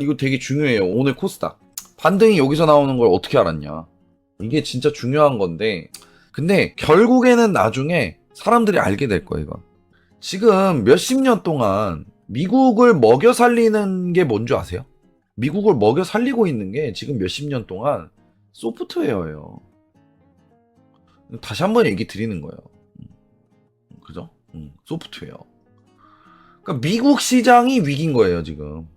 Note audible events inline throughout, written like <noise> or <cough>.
이거 되게 중요해요. 오늘 코스닥. 반등이 여기서 나오는 걸 어떻게 알았냐. 이게 진짜 중요한 건데. 근데 결국에는 나중에 사람들이 알게 될 거예요, 이건. 지금 몇십 년 동안 미국을 먹여 살리는 게 뭔지 아세요? 미국을 먹여 살리고 있는 게 지금 몇십 년 동안 소프트웨어예요. 다시 한 번 얘기 드리는 거예요. 음, 그죠? 음, 소프트웨어. 그러니까 미국 시장이 위기인 거예요, 지금.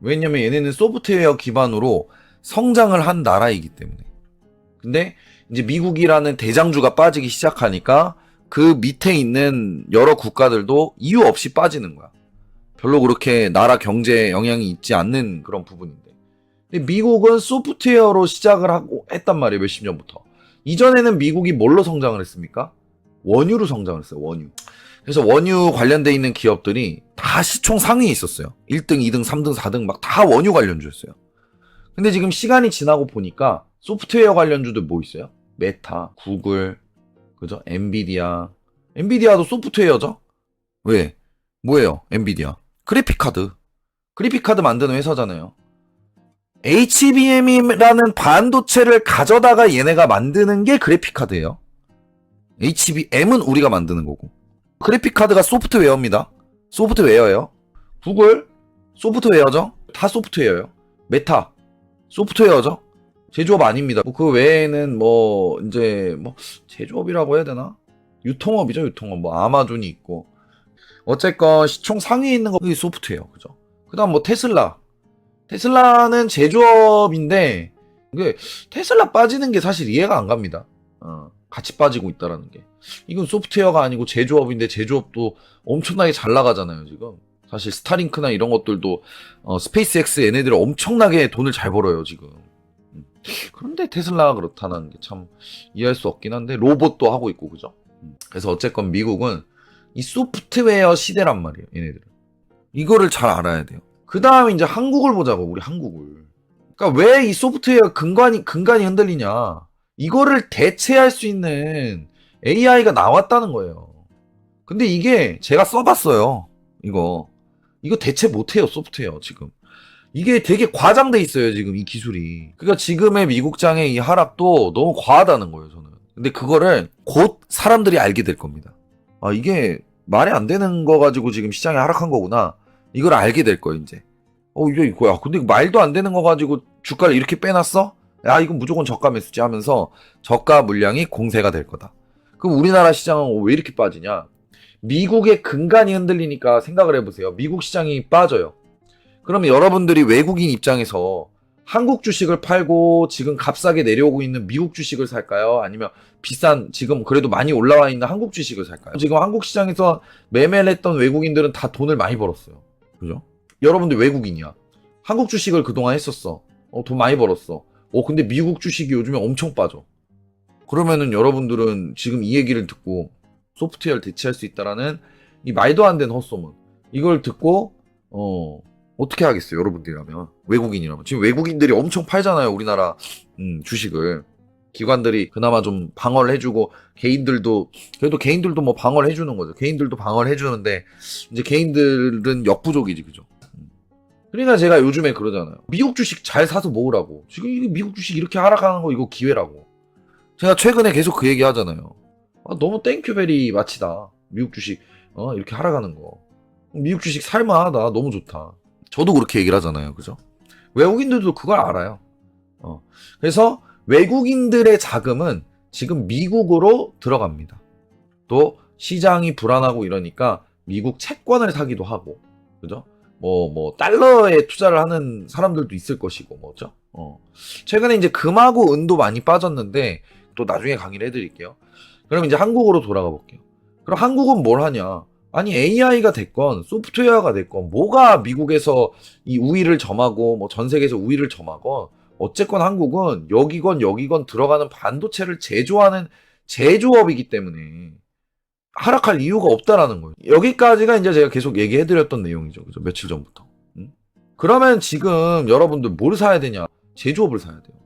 음, 왜냐면 얘네는 소프트웨어 기반으로 성장을 한 나라이기 때문에. 근데 이제 미국이라는 대장주가 빠지기 시작하니까 그 밑에 있는 여러 국가들도 이유 없이 빠지는 거야. 별로 그렇게 나라 경제에 영향이 있지 않는 그런 부분인데. 근데 미국은 소프트웨어로 시작을 하고 했단 말이에요, 몇십 년부터. 이전에는 미국이 뭘로 성장을 했습니까? 원유로 성장을 했어요, 원유. 그래서 원유 관련돼 있는 기업들이 다 시총 상위에 있었어요. 1등, 2등, 3등, 4등 막 다 원유 관련주였어요. 근데 지금 시간이 지나고 보니까 소프트웨어 관련주들 뭐 있어요? 메타, 구글, 그죠? 엔비디아. 엔비디아도 소프트웨어죠? 왜? 뭐예요? 엔비디아. 그래픽카드. 그래픽카드 만드는 회사잖아요. HBM이라는 반도체를 가져다가 얘네가 만드는 게 그래픽카드예요. HBM은 우리가 만드는 거고. 그래픽 카드가 소프트웨어입니다. 소프트웨어예요. 구글 소프트웨어죠. 다 소프트웨어예요. 메타 소프트웨어죠. 제조업 아닙니다. 뭐 그 외에는 뭐 이제 뭐 제조업이라고 해야 되나? 유통업이죠, 유통업. 뭐 아마존이 있고. 어쨌건 시총 상위에 있는 거 그게 소프트웨어. 그죠? 그다음 뭐 테슬라. 테슬라는 제조업인데 이게 테슬라 빠지는 게 사실 이해가 안 갑니다. 어, 같이 빠지고 있다라는 게. 이건 소프트웨어가 아니고 제조업인데 제조업도 엄청나게 잘 나가잖아요, 지금. 사실 스타링크나 이런 것들도 어, 스페이스X 얘네들이 엄청나게 돈을 잘 벌어요, 지금. 음. 그런데 테슬라가 그렇다는 게 참 이해할 수 없긴 한데 로봇도 하고 있고 그죠? 음. 그래서 어쨌건 미국은 이 소프트웨어 시대란 말이에요, 얘네들은. 이거를 잘 알아야 돼요. 그 다음에 이제 한국을 보자고, 우리 한국을. 그러니까 왜 이 소프트웨어 근간이 근간이 흔들리냐? 이거를 대체할 수 있는 AI가 나왔다는 거예요. 근데 이게 제가 써봤어요. 이거. 이거 대체 못해요, 소프트웨어, 지금. 이게 되게 과장돼 있어요, 지금 이 기술이. 그러니까 지금의 미국장의 이 하락도 너무 과하다는 거예요, 저는. 근데 그거를 곧 사람들이 알게 될 겁니다. 아, 이게 말이 안 되는 거 가지고 지금 시장이 하락한 거구나. 이걸 알게 될 거예요, 이제. 어, 이게 이거야. 근데 말도 안 되는 거 가지고 주가를 이렇게 빼놨어? 야, 이건 무조건 저가 매수지 하면서 저가 물량이 공세가 될 거다. 그럼 우리나라 시장은 왜 이렇게 빠지냐? 미국의 근간이 흔들리니까 생각을 해보세요. 미국 시장이 빠져요. 그러면 여러분들이 외국인 입장에서 한국 주식을 팔고 지금 값싸게 내려오고 있는 미국 주식을 살까요? 아니면 비싼 지금 그래도 많이 올라와 있는 한국 주식을 살까요? 지금 한국 시장에서 매매를 했던 외국인들은 다 돈을 많이 벌었어요. 그죠? 여러분들 외국인이야. 한국 주식을 그동안 했었어. 어, 돈 많이 벌었어. 어, 근데 미국 주식이 요즘에 엄청 빠져. 그러면은 여러분들은 지금 이 얘기를 듣고 소프트웨어를 대체할 수 있다라는 이 말도 안 되는 헛소문. 이걸 듣고, 어, 어떻게 하겠어요, 여러분들이라면. 외국인이라면. 지금 외국인들이 엄청 팔잖아요, 우리나라, 음, 주식을. 기관들이 그나마 좀 방어를 해주고, 개인들도, 그래도 개인들도 뭐 방어를 해주는 거죠. 개인들도 방어를 해주는데, 이제 개인들은 역부족이지, 그죠? 음. 그러니까 제가 요즘에 그러잖아요. 미국 주식 잘 사서 모으라고. 지금 미국 주식 이렇게 하락하는 거 이거 기회라고. 제가 최근에 계속 그 얘기 하잖아요. 아, 너무 땡큐베리 마치다. 미국 주식 어, 이렇게 하락하는 거. 미국 주식 살만하다. 너무 좋다. 저도 그렇게 얘기를 하잖아요. 그죠? 외국인들도 그걸 알아요. 어. 그래서 외국인들의 자금은 지금 미국으로 들어갑니다. 또 시장이 불안하고 이러니까 미국 채권을 사기도 하고. 그죠? 뭐, 뭐, 달러에 투자를 하는 사람들도 있을 것이고, 뭐죠? 어. 최근에 이제 금하고 은도 많이 빠졌는데, 또 나중에 강의를 해드릴게요. 그럼 이제 한국으로 돌아가 볼게요. 그럼 한국은 뭘 하냐? 아니 AI가 됐건 소프트웨어가 됐건 뭐가 미국에서 이 우위를 점하고 뭐 전 세계에서 우위를 점하건 어쨌건 한국은 여기건 여기건 들어가는 반도체를 제조하는 제조업이기 때문에 하락할 이유가 없다라는 거예요. 여기까지가 이제 제가 계속 얘기해드렸던 내용이죠. 그죠? 며칠 전부터. 응? 그러면 지금 여러분들 뭘 사야 되냐? 제조업을 사야 돼요.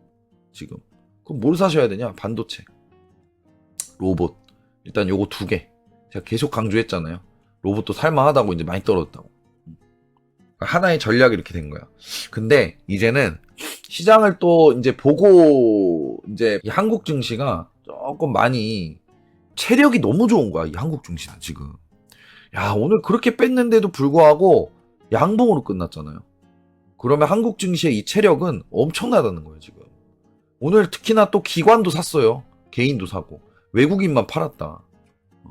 지금. 그럼 뭘 사셔야 되냐? 반도체. 로봇. 일단 요거 두 개. 제가 계속 강조했잖아요. 로봇도 살만하다고 이제 많이 떨어졌다고. 음. 하나의 전략이 이렇게 된 거야. 근데 이제는 시장을 또 이제 보고 이제 이 한국 증시가 조금 많이 체력이 너무 좋은 거야. 이 한국 증시는 지금. 야, 오늘 그렇게 뺐는데도 불구하고 양봉으로 끝났잖아요. 그러면 한국 증시의 이 체력은 엄청나다는 거예요, 지금. 오늘 특히나 또 기관도 샀어요. 개인도 사고. 외국인만 팔았다.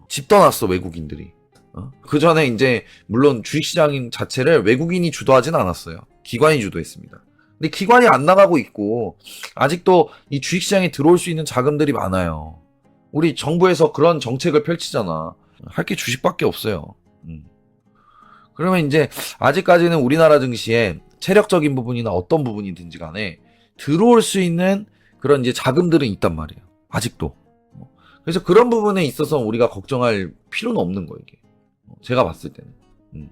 집 떠났어, 외국인들이. 그 전에 이제, 물론 주식시장 자체를 외국인이 주도하진 않았어요. 기관이 주도했습니다. 근데 기관이 안 나가고 있고, 아직도 이 주식시장에 들어올 수 있는 자금들이 많아요. 우리 정부에서 그런 정책을 펼치잖아. 할 게 주식밖에 없어요. 음. 그러면 이제, 아직까지는 우리나라 증시에 체력적인 부분이나 어떤 부분이든지 간에 들어올 수 있는 그런 이제 자금들은 있단 말이에요. 아직도. 어. 그래서 그런 부분에 있어서 우리가 걱정할 필요는 없는 거예요, 이게. 어, 제가 봤을 때는. 음.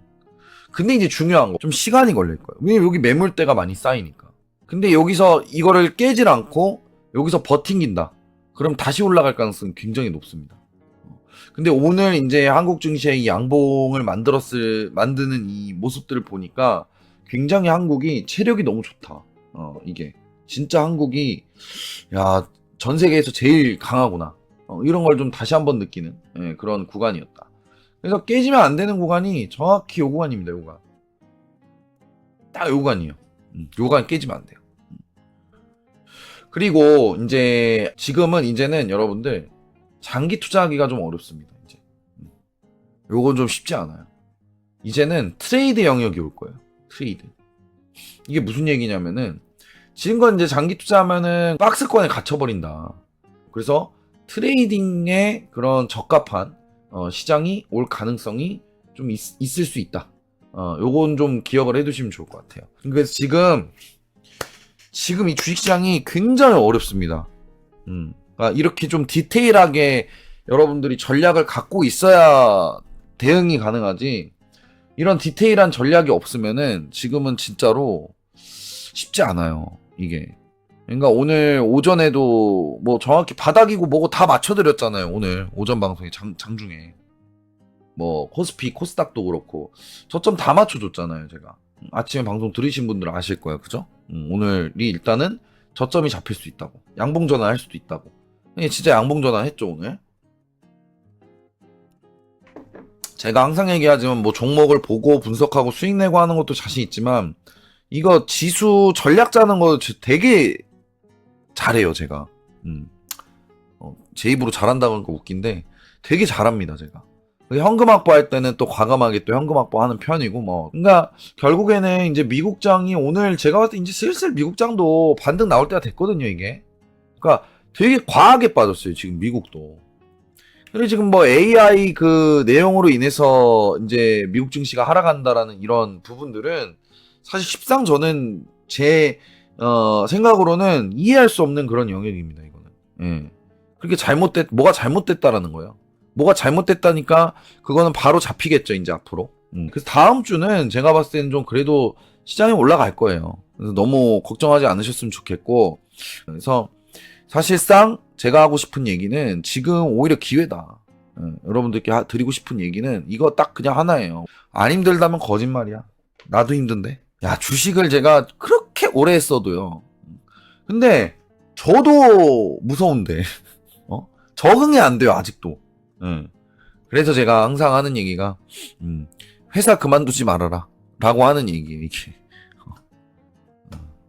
근데 이제 중요한 거, 좀 시간이 걸릴 거예요. 왜냐면 여기 매물대가 많이 쌓이니까. 근데 여기서 이거를 깨질 않고 여기서 버팅긴다. 그럼 다시 올라갈 가능성은 굉장히 높습니다. 어. 근데 오늘 이제 한국 증시의 이 양봉을 만들었을, 만드는 이 모습들을 보니까 굉장히 한국이 체력이 너무 좋다. 어, 이게. 진짜 한국이, 야, 전 세계에서 제일 강하구나. 어, 이런 걸 좀 다시 한번 느끼는 예, 그런 구간이었다. 그래서 깨지면 안 되는 구간이 정확히 요 구간입니다, 요 구간. 딱 요 구간이에요. 음, 요 구간 깨지면 안 돼요. 음. 그리고 이제 지금은 이제는 여러분들 장기 투자하기가 좀 어렵습니다. 이제 음. 요건 좀 쉽지 않아요. 이제는 트레이드 영역이 올 거예요. 트레이드. 이게 무슨 얘기냐면은 지금건 이제 장기 투자하면은 박스권에 갇혀버린다. 그래서 트레이딩에 그런 적합한 어, 시장이 올 가능성이 좀 있, 을수 있다. 어, 요건 좀 기억을 해두시면 좋을 것 같아요. 그래서 지금 지금 이 주식시장이 굉장히 어렵습니다. 음, 그러니까 이렇게 좀 디테일하게 여러분들이 전략을 갖고 있어야 대응이 가능하지. 이런 디테일한 전략이 없으면은 지금은 진짜로 쉽지 않아요. 이게. 그러니까 오늘 오전에도 뭐 정확히 바닥이고 뭐고 다 맞춰드렸잖아요. 오늘 오전 방송에 장, 장중에. 뭐 코스피, 코스닥도 그렇고 저점 다 맞춰줬잖아요. 제가. 아침에 방송 들으신 분들은 아실 거예요. 그죠? 음, 오늘이 일단은 저점이 잡힐 수 있다고. 양봉 전환할 수도 있다고. 예, 진짜 양봉 전환 했죠, 오늘. 제가 항상 얘기하지만 뭐 종목을 보고 분석하고 수익 내고 하는 것도 자신 있지만 이거 지수 전략 짜는 거 되게 잘해요, 제가. 음. 어, 제 입으로 잘한다는 거 웃긴데 되게 잘합니다, 제가. 현금 확보할 때는 또 과감하게 또 현금 확보하는 편이고 뭐. 그러니까 결국에는 이제 미국장이 오늘 제가 봤을 때 이제 슬슬 미국장도 반등 나올 때가 됐거든요, 이게. 그러니까 되게 과하게 빠졌어요, 지금 미국도. 그리고 지금 뭐 AI 그 내용으로 인해서 이제 미국 증시가 하락한다라는 이런 부분들은 사실 십상 저는 제 어, 생각으로는 이해할 수 없는 그런 영역입니다, 이거는. 예. 그렇게 잘못됐, 뭐가 잘못됐다라는 거예요. 뭐가 잘못됐다니까 그거는 바로 잡히겠죠, 이제 앞으로. 음, 그래서 다음 주는 제가 봤을 때는 좀 그래도 시장이 올라갈 거예요. 그래서 너무 걱정하지 않으셨으면 좋겠고. 그래서 사실상 제가 하고 싶은 얘기는 지금 오히려 기회다. 예, 여러분들께 하- 드리고 싶은 얘기는 이거 딱 그냥 하나예요. 안 힘들다면 거짓말이야. 나도 힘든데. 야, 주식을 제가 그렇게 오래 했어도요. 근데 저도 무서운데. <laughs> 어? 적응이 안 돼요, 아직도. 예. 그래서 제가 항상 하는 얘기가 음, 회사 그만두지 말아라. 라고 하는 얘기예요, 이게. 어.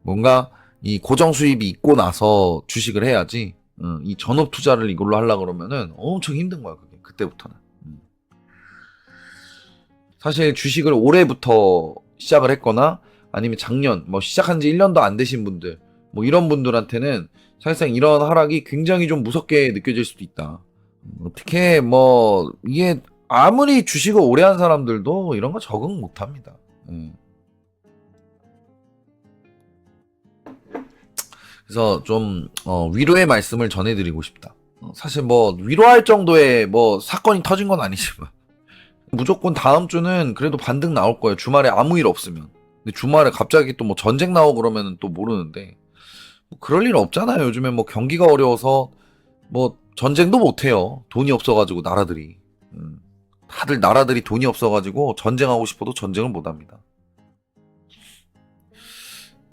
뭔가 이 고정 수입이 있고 나서 주식을 해야지 어, 이 전업 투자를 이걸로 하려고 그러면은 엄청 힘든 거야, 그게. 그때부터는. 음. 사실 주식을 올해부터 시작을 했거나 아니면 작년 뭐 시작한 지 1년도 안 되신 분들 뭐 이런 분들한테는 사실상 이런 하락이 굉장히 좀 무섭게 느껴질 수도 있다. 음, 어떻게 뭐 이게 아무리 주식을 오래 한 사람들도 이런 거 적응 못 합니다. 음. 그래서 좀 어, 위로의 말씀을 전해드리고 싶다. 어, 사실 뭐 위로할 정도의 뭐 사건이 터진 건 아니지만 <laughs> 무조건 다음 주는 그래도 반등 나올 거예요. 주말에 아무 일 없으면. 근데 주말에 갑자기 또 뭐 전쟁 나오고 그러면은 또 모르는데 뭐 그럴 일 없잖아요. 요즘에 뭐 경기가 어려워서 뭐 전쟁도 못 해요. 돈이 없어가지고 나라들이 음, 다들 나라들이 돈이 없어가지고 전쟁하고 싶어도 전쟁을 못 합니다.